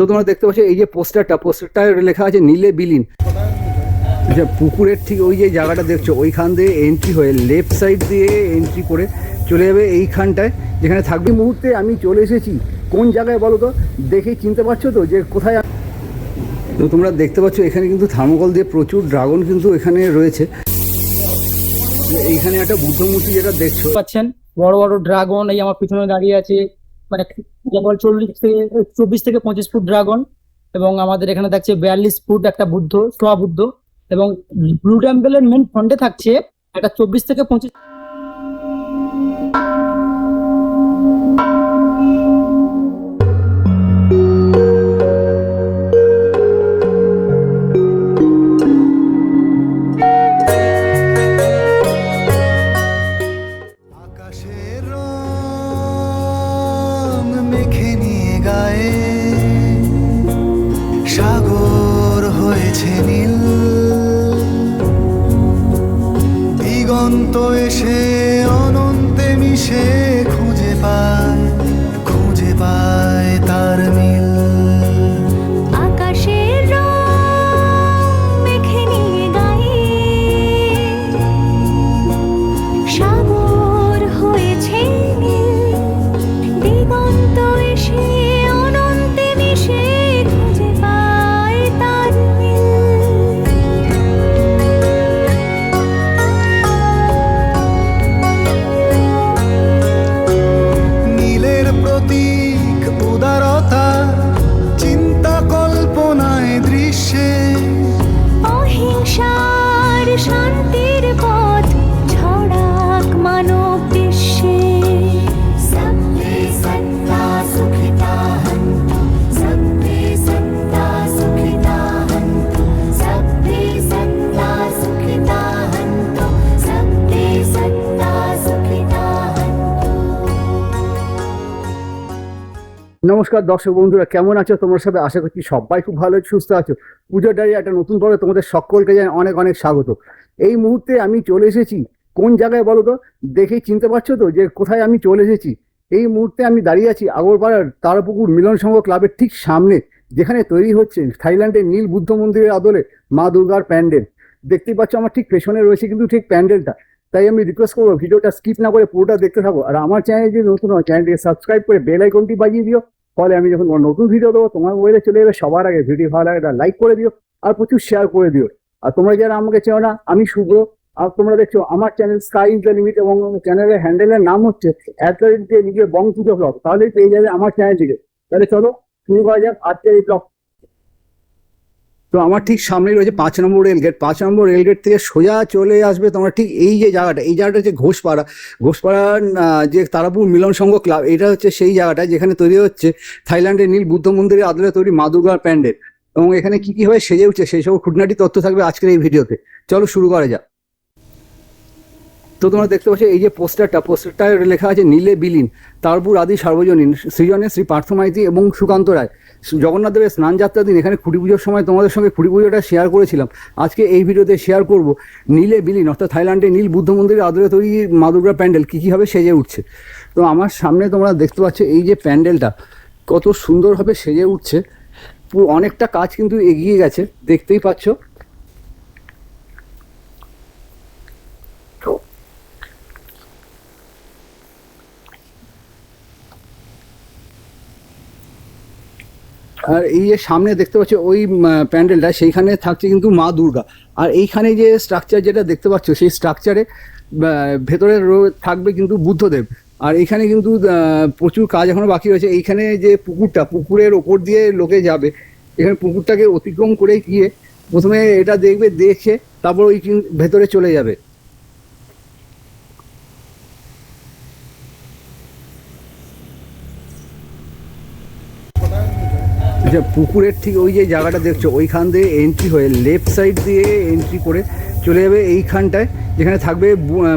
তো তোমরা দেখতে পাচ্ছ, এই যে পোস্টারটা পোস্টারটা লেখা আছে নীলে বিলীন। আচ্ছা পুকুরের ঠিক ওই যে জায়গাটা দেখছ, ওইখান দিয়ে এন্ট্রি হয়ে লেফট সাইড দিয়ে এন্ট্রি করে চলে যাবে এইখানটায়, যেখানে থাকবে। মুহূর্তে আমি চলে এসেছি। কোন জায়গায় বলো তো? দেখেই চিনতে পারছ তো যে কোথায় তো তোমরা দেখতে পাচ্ছ, এখানে কিন্তু থার্মোকল দিয়ে প্রচুর ড্রাগন কিন্তু এখানে রয়েছে। এইখানে একটা বুদ্ধ মূর্তি যেটা দেখছ। পাচ্ছেন, বড় বড় ড্রাগন এই আমার পিছনে দাঁড়িয়ে আছে। মানে কেবল চল্লিশ থেকে, চব্বিশ থেকে পঁচিশ ফুট ড্রাগন এবং আমাদের এখানে থাকছে বিয়াল্লিশ ফুট একটা বুদ্ধ, সোয়া বুদ্ধ এবং ব্লু টেম্পলের মেন ফ্রন্টে থাকছে একটা চব্বিশ থেকে পঁচিশ নমস্কার দর্শক বন্ধুরা, কেমন আছো? তোমার সাথে আশা করছি সবাই খুব ভালো সুস্থ আছো। পুজোর ডায়রি একটা নতুন পর্বে তোমাদের সকলকে জানাই অনেক অনেক স্বাগত। এই মুহূর্তে আমি চলে এসেছি, কোন জায়গায় বলো তো? দেখেই চিনতে পারছ তো যে কোথায় আমি চলে এসেছি? এই মুহূর্তে আমি দাঁড়িয়ে আছি আগরপাড়ার তারাপুকুর মিলন সংঘ ক্লাবের ঠিক সামনে, যেখানে তৈরি হচ্ছে থাইল্যান্ডের নীল বুদ্ধ মন্দিরের আদলে মা দুর্গার প্যান্ডেল। দেখতেই পাচ্ছ আমার ঠিক পেছনে রয়েছে কিন্তু ঠিক প্যান্ডেলটা। তাই আমি রিকোয়েস্ট করব, ভিডিওটা স্কিপ না করে পুরোটা দেখতে থাকো। আর আমার চ্যানেল যদি নতুন হয় চ্যানেলটিকে সাবস্ক্রাইব করে বেল আইকনটি বাজিয়ে দিও। ফলে আমি যখন নতুন ভিডিও দেবো, তোমার মোবাইলে চলে যাবে সবার আগে ভিডিও ভালো লাগে লাইক করে দিও আর প্রচুর শেয়ার করে দিও। আর তোমরা যারা আমাকে চেও না, আমি শুভ্র। আর তোমরা দেখছ, আমার channel sky is the limit এবং চ্যানেলের হ্যান্ডেলের নাম হচ্ছে রেট দিয়ে নিজের বং পুজো ব্লগ তাহলেই পেয়ে যাবে আমার চ্যানেলটিকে তাহলে চলো, শুরু করা যাক আজকের এই ব্লগ তো আমার ঠিক সামনেই রয়েছে পাঁচ নম্বর রেলগেট পাঁচ নম্বর রেলগেট থেকে সোজা চলে আসবে তোমার ঠিক এই যে জায়গাটা, এই জায়গাটা হচ্ছে ঘোষপাড়া। ঘোষপাড়ার যে তারাপুর মিলন সংঘ ক্লাব এটা হচ্ছে সেই জায়গাটা যেখানে তৈরি হচ্ছে থাইল্যান্ডের নীল বুদ্ধ মন্দিরের আদলে তৈরি মা দুর্গার প্যান্ডেল। এবং এখানে কি কি ভাবে সেজে উঠছে সেই সব খুঁটনাটি তথ্য থাকবে আজকের এই ভিডিওতে। চলো শুরু করা যাক। তো তোমরা দেখতে পাচ্ছ এই যে পোস্টারটা পোস্টারটা লেখা আছে নীলে বিলীন, তারপুর আদি সার্বজনীন, সৃজনে শ্রী পার্থ মাইতি এবং সুকান্ত রায়। জগন্নাথ দেবের স্নান যাত্রার দিন এখানে খুঁটি পুজোর সময় তোমাদের সঙ্গে খুঁটি পুজোটা শেয়ার করেছিলাম। আজকে এই ভিডিওতে শেয়ার করব নীলে বিলীন, অর্থাৎ থাইল্যান্ডে নীল বুদ্ধ মন্দিরের আদরে তৈরি মা দুর্গা প্যান্ডেল কী কীভাবে সেজে উঠছে। তো আমার সামনে তোমরা দেখতে পাচ্ছ এই যে প্যান্ডেলটা, কত সুন্দরভাবে সেজে উঠছে। অনেকটা কাজ কিন্তু এগিয়ে গেছে, দেখতেই পাচ্ছ। আর এই যে সামনে দেখতে পাচ্ছ, ওই প্যান্ডেলটা, সেইখানে থাকছে কিন্তু মা দুর্গা। আর এইখানে যে স্ট্রাকচার যেটা দেখতে পাচ্ছ, সেই স্ট্রাকচারে ভেতরে থাকবে কিন্তু বুদ্ধদেব। আর এখানে কিন্তু প্রচুর কাজ এখনও বাকি রয়েছে। এইখানে যে পুকুরটা, পুকুরের ওপর দিয়ে লোকে যাবে, এখানে পুকুরটাকে অতিক্রম করে গিয়ে প্রথমে এটা দেখবে, দেখে তারপর ওই ভেতরে চলে যাবে। আচ্ছা পুকুরের ঠিক ওই যে জায়গাটা দেখছ, ওইখান দিয়ে এন্ট্রি হয়ে লেফট সাইড দিয়ে এন্ট্রি করে চলে যাবে এইখানটায়, যেখানে থাকবে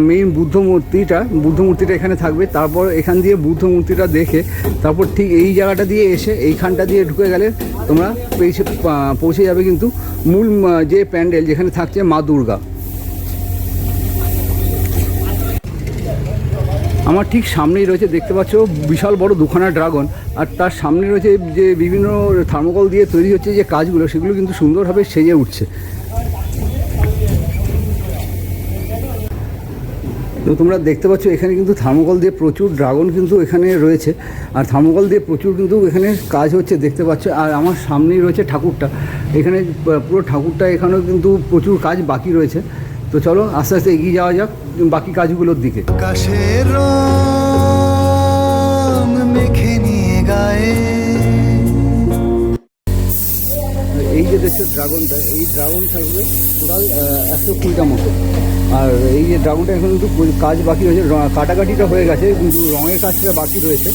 মেইন বুদ্ধ মূর্তিটা। বুদ্ধ মূর্তিটা এখানে থাকবে। তারপর এখান দিয়ে বুদ্ধ মূর্তিটা দেখে, তারপর ঠিক এই জায়গাটা দিয়ে এসে এইখানটা দিয়ে ঢুকে গেলে তোমরা পৌঁছে পৌঁছে যাবে কিন্তু মূল যে প্যান্ডেল যেখানে থাকছে মা দুর্গা। আমার ঠিক সামনেই রয়েছে, দেখতে পাচ্ছ, বিশাল বড় দুখানা ড্রাগন। আর তার সামনে রয়েছে যে বিভিন্ন থার্মোকল দিয়ে তৈরি হচ্ছে যে কাজগুলো, সেগুলো কিন্তু সুন্দরভাবে সেজে উঠছে। তো তোমরা দেখতে পাচ্ছ, এখানে কিন্তু থার্মোকল দিয়ে প্রচুর ড্রাগন কিন্তু এখানে রয়েছে। আর থার্মোকল দিয়ে প্রচুর কিন্তু এখানে কাজ হচ্ছে, দেখতে পাচ্ছ। আর আমার সামনেই রয়েছে ঠাকুরটা। এখানে পুরো ঠাকুরটা এখানেও কিন্তু প্রচুর কাজ বাকি রয়েছে। তো চলো আস্তে আস্তে এগিয়ে যাওয়া যাক বাকি কাজগুলোর দিকে। আকাশের মেখে নিয়ে গায়ে। এই যে দেখছ ড্রাগনটা এই ড্রাগন থাকবে টোটাল একশো কুড়িটা মতো। আর এই যে ড্রাগনটা এখন কিন্তু কাজ বাকি রয়েছে কাটাকাটিটা হয়ে গেছে কিন্তু রঙের কাজটা বাকি রয়েছে।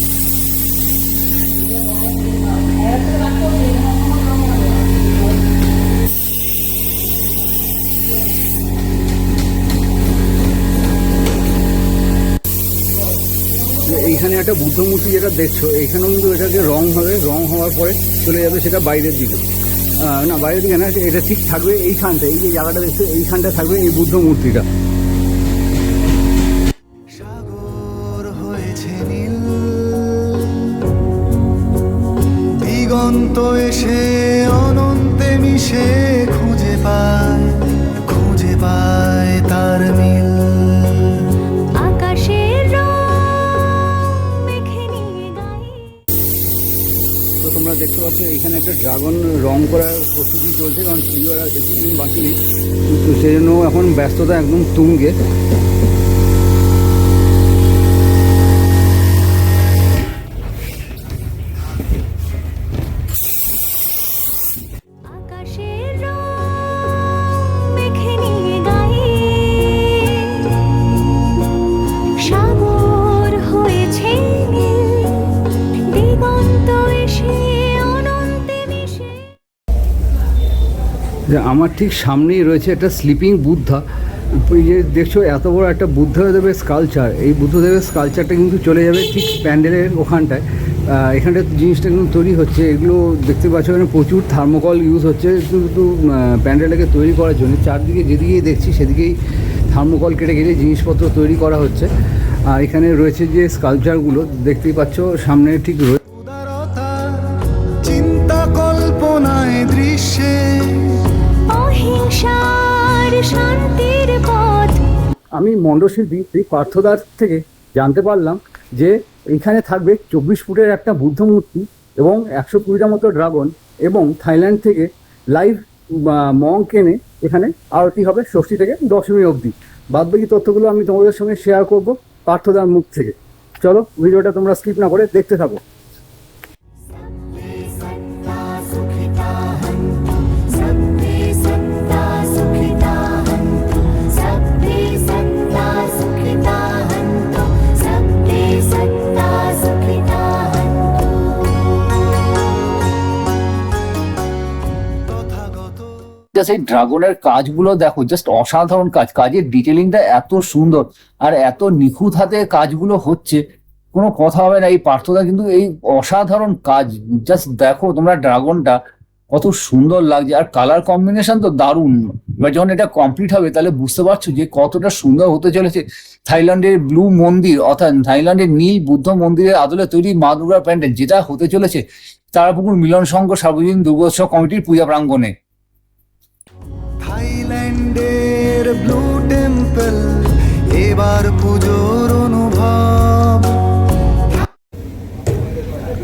একটা বুদ্ধ মূর্তি যেটা দেখছ এইখানেও কিন্তু এটাকে রং হবে, রং হওয়ার পরে চলে যাবে সেটা বাইরের দিকে। না, বাইরের দিকে না, এটা ঠিক থাকবে এইখানটা এই যে জায়গাটা দেখছ এইখানটা থাকবে এই বুদ্ধ মূর্তিটা এসে অনন্তে মিশে খুঁজে পায়। পাচ্ছ এখানে একটা ড্রাগন রং করার প্রস্তুতি চলছে, কারণ পুজোর বেশি দিন বাকি নেই। তো সেই জন্য এখন ব্যস্ততা একদম তুঙ্গে। আমার ঠিক সামনেই রয়েছে একটা স্লিপিং বুদ্ধা যে দেখছ এত বড় একটা বুদ্ধদেবের স্কালচার এই বুদ্ধদেবের স্কালচারটা কিন্তু চলে যাবে ঠিক প্যান্ডেলের ওখানটায়। আহ, এখানটায় জিনিসটা কিন্তু তৈরি হচ্ছে। এগুলো দেখতে পাচ্ছ এখানে প্রচুর থার্মোকল ইউজ হচ্ছে। কিন্তু প্যান্ডেলটাকে তৈরি করার জন্য চারদিকে যেদিকেই দেখছি সেদিকেই থার্মোকল কেটে কেটে জিনিসপত্র তৈরি করা হচ্ছে। আর এখানে রয়েছে যে স্কালচারগুলো দেখতেই পাচ্ছ সামনে ঠিক রয়েছে চিন্তা কল্পনায় দৃশ্যে আমি মণ্ডশিল্পী শ্রী পার্থদার থেকে জানতে পারলাম যে এখানে থাকবে চব্বিশ ফুটের একটা বুদ্ধ মূর্তি এবং একশো কুড়িটা মতো ড্রাগন এবং থাইল্যান্ড থেকে লাইভ মং কেনে এখানে আরতি হবে ষষ্ঠী থেকে দশমী অবধি। বাদবাকি তথ্যগুলো আমি তোমাদের সঙ্গে শেয়ার করব পার্থদার মুখ থেকে। চলো, ভিডিওটা তোমরা স্কিপ না করে দেখতে থাকো। জাস্ট এই ড্রাগনের কাজগুলো দেখো জাস্ট অসাধারণ কাজ। কাজের ডিটেলিংটা এত সুন্দর আর এত নিখুঁত হাতে কাজগুলো হচ্ছে, কোনো কথা হবে না। এই পার্থদা কিন্তু এই অসাধারণ কাজ। জাস্ট দেখো তোমরা ড্রাগনটা কত সুন্দর লাগছে। আর কালার কম্বিনেশন তো দারুণ। এবার যখন এটা কমপ্লিট হবে, তাহলে বুঝতে পারছ যে কতটা সুন্দর হতে চলেছে। থাইল্যান্ডের ব্লু মন্দির, অর্থাৎ থাইল্যান্ডের নীল বুদ্ধ মন্দিরের আদলে তৈরি মা দুর্গার প্যান্ডেল, যেটা হতে চলেছে তারাপুকুর মিলন সংঘ সার্বজনীন দুর্গোৎসব কমিটির পূজা প্রাঙ্গণে। থাইল্যান্ডের ব্লু টেম্পল, এবার পুজোর অনুভব।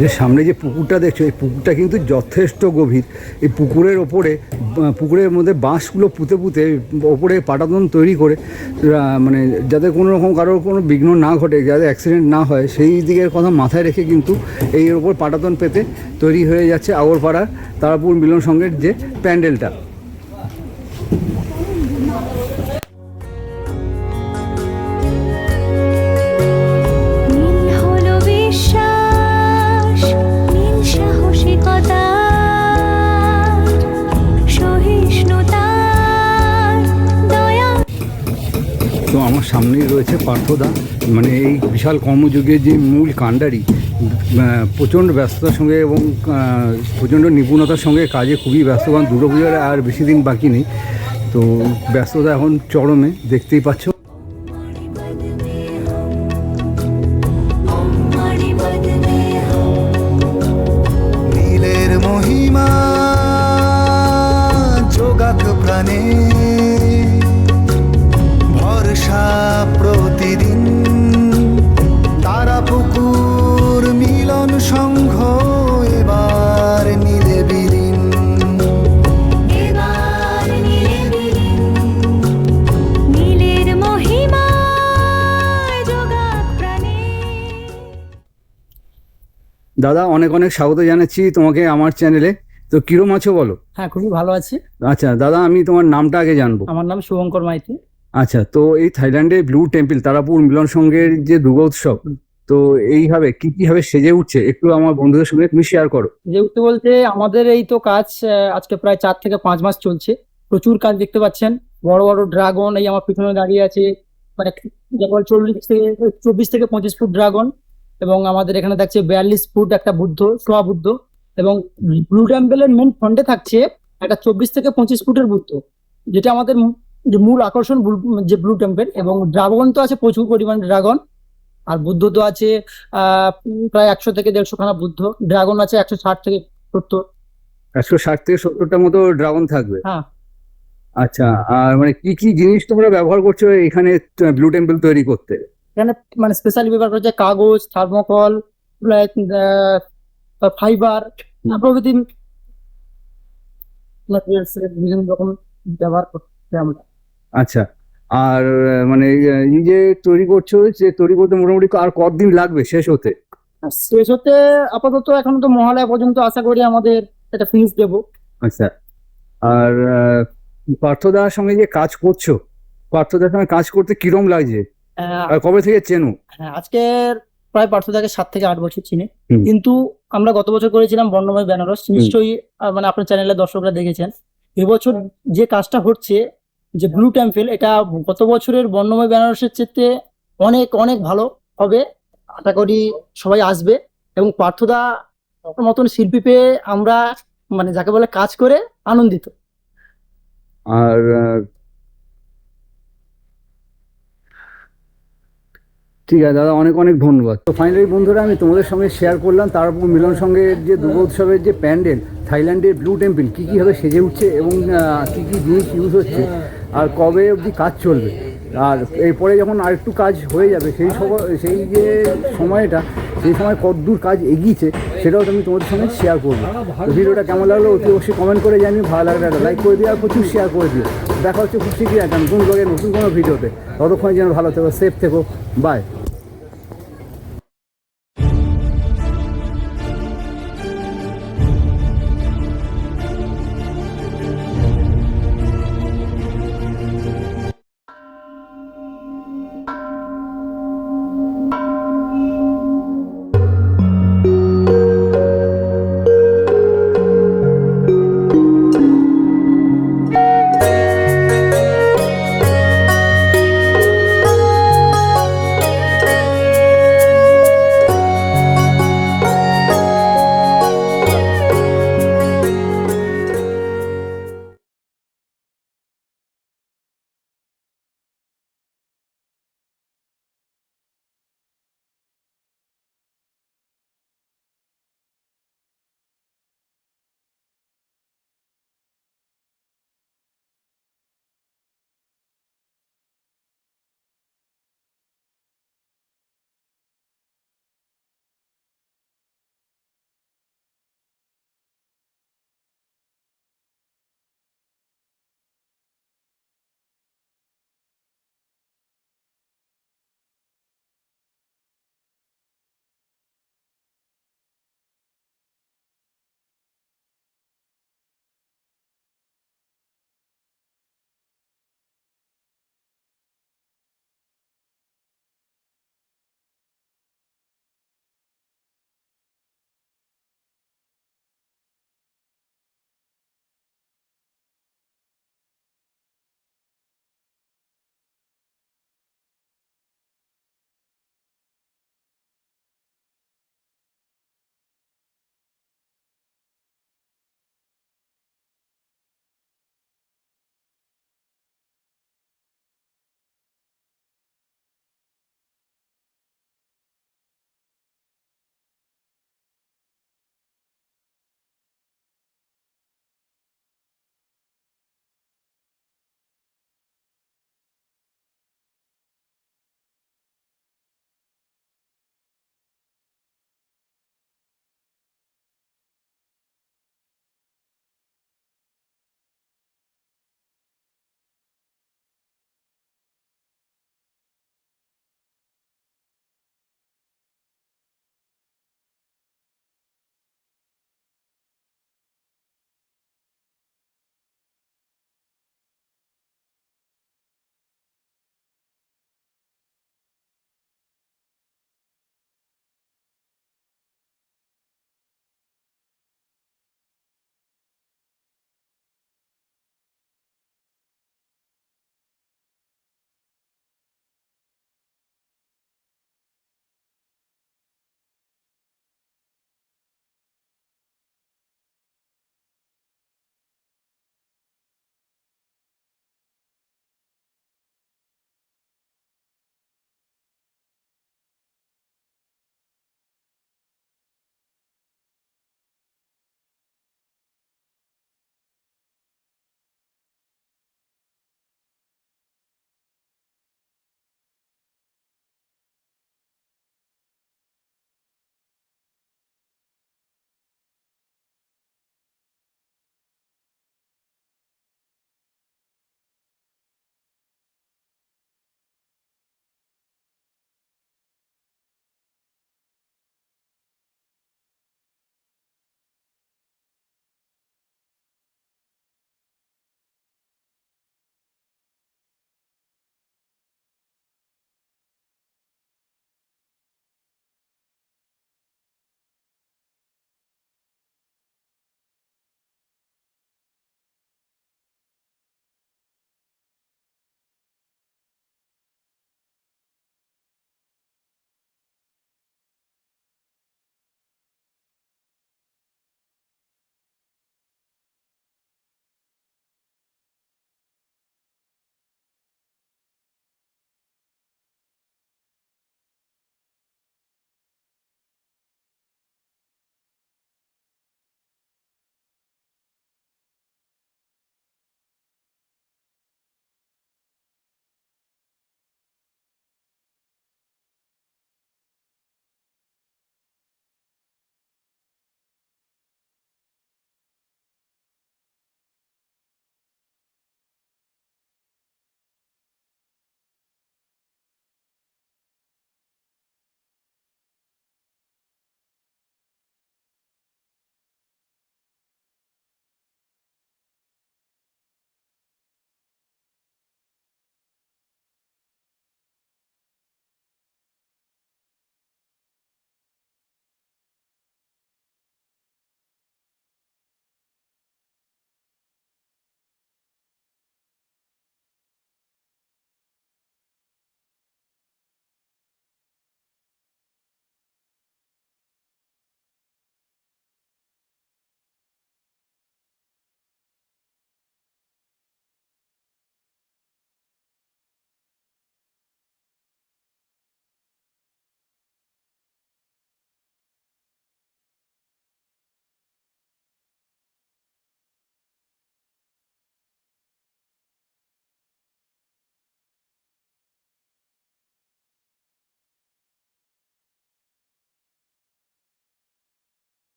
যে সামনে যে পুকুরটা দেখছ, এই পুকুরটা কিন্তু যথেষ্ট গভীর। এই পুকুরের ওপরে পুকুরের মধ্যে বাঁশগুলো পুঁতে পুঁতে ওপরে পাটাতন তৈরি করে মানে যাতে কোনো রকম কারোর কোনো বিঘ্ন না ঘটে, যাতে অ্যাক্সিডেন্ট না হয়, সেই দিকের কথা মাথায় রেখে কিন্তু এই ওপর পাটাতন পেতে তৈরি হয়ে যাচ্ছে আগরপাড়ার তারাপুর মিলন সংঘের যে প্যান্ডেলটা। আমার সামনেই রয়েছে পার্থদা। মানে এই বিশাল কর্মযুগের যে মূল কাণ্ডারি প্রচণ্ড ব্যস্ততার সঙ্গে এবং প্রচণ্ড নিপুণতার সঙ্গে কাজে খুবই ব্যস্ত কারণ দুর্গা পুজোর আর বেশি দিন বাকি নেই। তো ব্যস্ততা এখন চরমে, দেখতেই পাচ্ছ। দাদা অনেক অনেক স্বাগত জানাচ্ছি তোমাকে আমার চ্যানেলে। তো কিরম আছো বলো? হ্যাঁ খুবই ভালো আছি। আচ্ছা দাদা আমি তোমার নামটা আগে জানব। আমার নাম শুভঙ্কর মাইতি। আচ্ছা তো এই থাইল্যান্ডে ব্লু টেম্পল তারাপুর মিলন সংঘের যে দুর্গা উৎসব তো এইভাবে কি কি ভাবে সেজে উঠছে? একটু আমার বন্ধুদের সঙ্গে তুমি শেয়ার করো। সেজে উঠতে বলতে আমাদের এই তো কাজ আজকে প্রায় চার থেকে পাঁচ মাস চলছে। প্রচুর কাজ দেখতে পাচ্ছেন। বড় বড় ড্রাগন এই আমার পিছনে দাঁড়িয়ে আছে। মানে চল্লিশ থেকে চব্বিশ থেকে পঁচিশ ফুট ড্রাগন। এবং আমাদের এখানে থাকছে বিয়াল্লিশ ফুট একটা বুদ্ধ সোয়া বুদ্ধ এবং ব্লু টেম্পলের মেন ফ্রন্টে থাকছে একটা চব্বিশ থেকে পঁচিশ ফুটের বুদ্ধ যেটা আমাদের যে মূল আকর্ষণ যে ব্লু টেম্পেল এবং ড্রাগন তো আছে প্রচুর পরিমাণে ড্রাগন আর বুদ্ধ তো আছে আহ প্রায় একশো থেকে দেড়শো খানা বুদ্ধ ড্রাগন আছে একশো ষাট থেকে সত্তর। একশো ষাট থেকে সত্তরটার মতো ড্রাগন থাকবে? হ্যাঁ। আচ্ছা আর মানে কি কি জিনিস তোমরা ব্যবহার করছ এখানে ব্লু টেম্পল তৈরি করতে? এখানে মানে স্পেশালি ব্যবহার করছে কাগজ থার্মোকল ফাইবার প্রভৃতি বিভিন্ন রকম ব্যবহার করতে আমরা। আচ্ছা আর মানে এই যে তৈরি করছ যে তৈরি করতে মোটামুটি আর কতদিন লাগবে শেষ হতে? শেষ হতে আপাতত এখন তো মহালয়া পর্যন্ত আশা করি আমাদের এটা ফিনিশ দেবো। আচ্ছা আর পার্থদার সঙ্গে যে কাজ করছ পার্থদার সঙ্গে কাজ করতে কিরম লাগছে? কবে থেকে চেনো? হ্যাঁ আজকের প্রায় পার্থদাকে সাত থেকে আট বছর চিনি। কিন্তু আমরা গত বছর করেছিলাম বর্ণময় বেনারস। নিশ্চয়ই মানে আপনার চ্যানেলের দর্শকরা দেখেছেন। এবছর যে কাজটা হচ্ছে যে ব্লু টেম্পল এটা গত বছরের বর্ণময় বেনারসের চেয়ে অনেক অনেক ভালো হবে। আশা করি সবাই আসবে। এবং পার্থদা মতন শিল্পী পেয়ে আমরা মানে যাকে বলে কাজ করে আনন্দিত। আর ঠিক আছে, দাদা, অনেক অনেক ধন্যবাদ। তো ফাইনালি বন্ধুরা, আমি তোমাদের সঙ্গে শেয়ার করলাম তারপর মিলন সঙ্গে যে দুর্গোৎসবের যে প্যান্ডেল, থাইল্যান্ডের ব্লু টেম্পল কী কীভাবে সেজে উঠছে এবং কী কী জিনিস ইউজ হচ্ছে, আর কবে অবধি কাজ চলবে। আর এরপরে যখন আরেকটু কাজ হয়ে যাবে, সেই সেই যে সময়টা সেই সময় কতদূর কাজ এগিয়েছে, সেটাও আমি তোমাদের সঙ্গে শেয়ার করব। ভিডিওটা কেমন লাগল অতি অবশ্যই কমেন্ট করে জানি ভালো লাগলে একটা লাইক করে দিও আর প্রচুর শেয়ার করে দিও। দেখা হচ্ছে খুব শীঘ্রই একটা নতুন ব্লগে নতুন কোনো ভিডিওতে। ততক্ষণ যেন ভালো থেকো সেফ থেকো বাই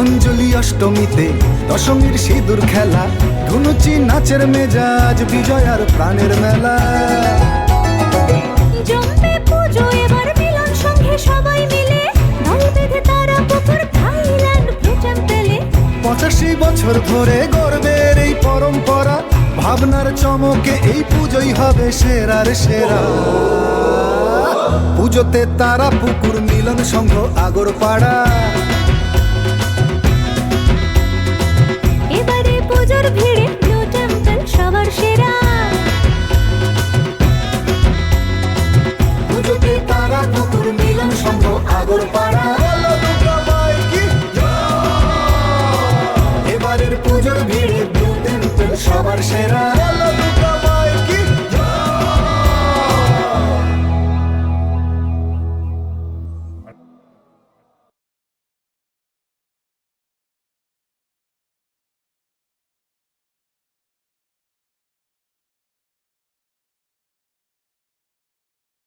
অঞ্জলি অষ্টমীতে দশমীর সিঁদুর খেলা ধুনুচি নাচের মেজাজ বিজয়ার প্রাণের মেলা। পঁচাশি বছর ধরে গর্বের এই পরম্পরা ভাবনার চমকে এই পুজোই হবে সেরার সেরা। পুজোতে তারা পুকুর মিলন সংঘ আগর ভিড়ে সবার সেরা। পুজোতে তারা পুকুর, মিলন সংঘ আগর পাড়া এবারের পুজোর ভিড়ে ব্লু টেম্পল সবার সেরা।